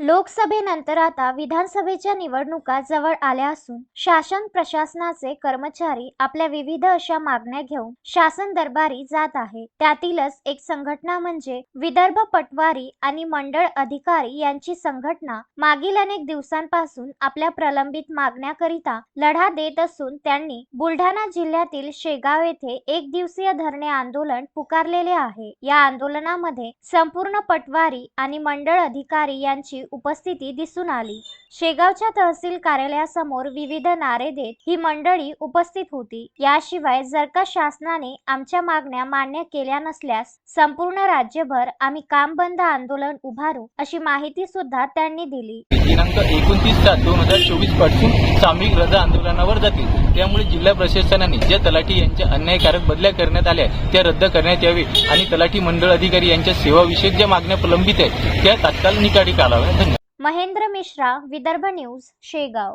लोकसभेनंतर आता विधानसभेच्या निवडणुका जवळ आल्या असून शासन प्रशासनाचे कर्मचारी आपल्या विविध अशा मागण्या घेऊन शासन दरबारी जात आहे. त्यातीलच एक संघटना म्हणजे विदर्भ पटवारी आणि मंडळ अधिकारी यांची संघटना मागील अनेक दिवसांपासून आपल्या प्रलंबित मागण्याकरिता लढा देत असून त्यांनी बुलढाणा जिल्ह्यातील शेगाव येथे एक दिवसीय धरणे आंदोलन पुकारलेले आहे. या आंदोलनामध्ये संपूर्ण पटवारी आणि मंडळ अधिकारी यांची उपस्थिती दिसून आली. शेगावच्या तहसील कार्यालयासमोर विविध नारे देत ही मंडळी उपस्थित होती. याशिवाय जर का शासनाने आमच्या मागण्या मान्य केल्या नसल्यास संपूर्ण राज्यभर आम्ही काम बंद आंदोलन उभारू अशी माहिती सुद्धा त्यांनी दिली. दिनांक एकोणतीस सात दोन हजार चोवीसपासून सामूहिक रजा आंदोलनावर जातील. त्यामुळे जिल्हा प्रशासनाने ज्या तलाठी यांच्या अन्यायकारक बदल्या करण्यात आल्या त्या रद्द करण्यात यावी आणि तलाठी मंडळ अधिकारी यांच्या सेवाविषयक ज्या मागण्या प्रलंबित आहेत त्या तात्काळ निकाडी काढाव्या महेंद्र मिश्रा विदर्भ न्यूज शेगाव.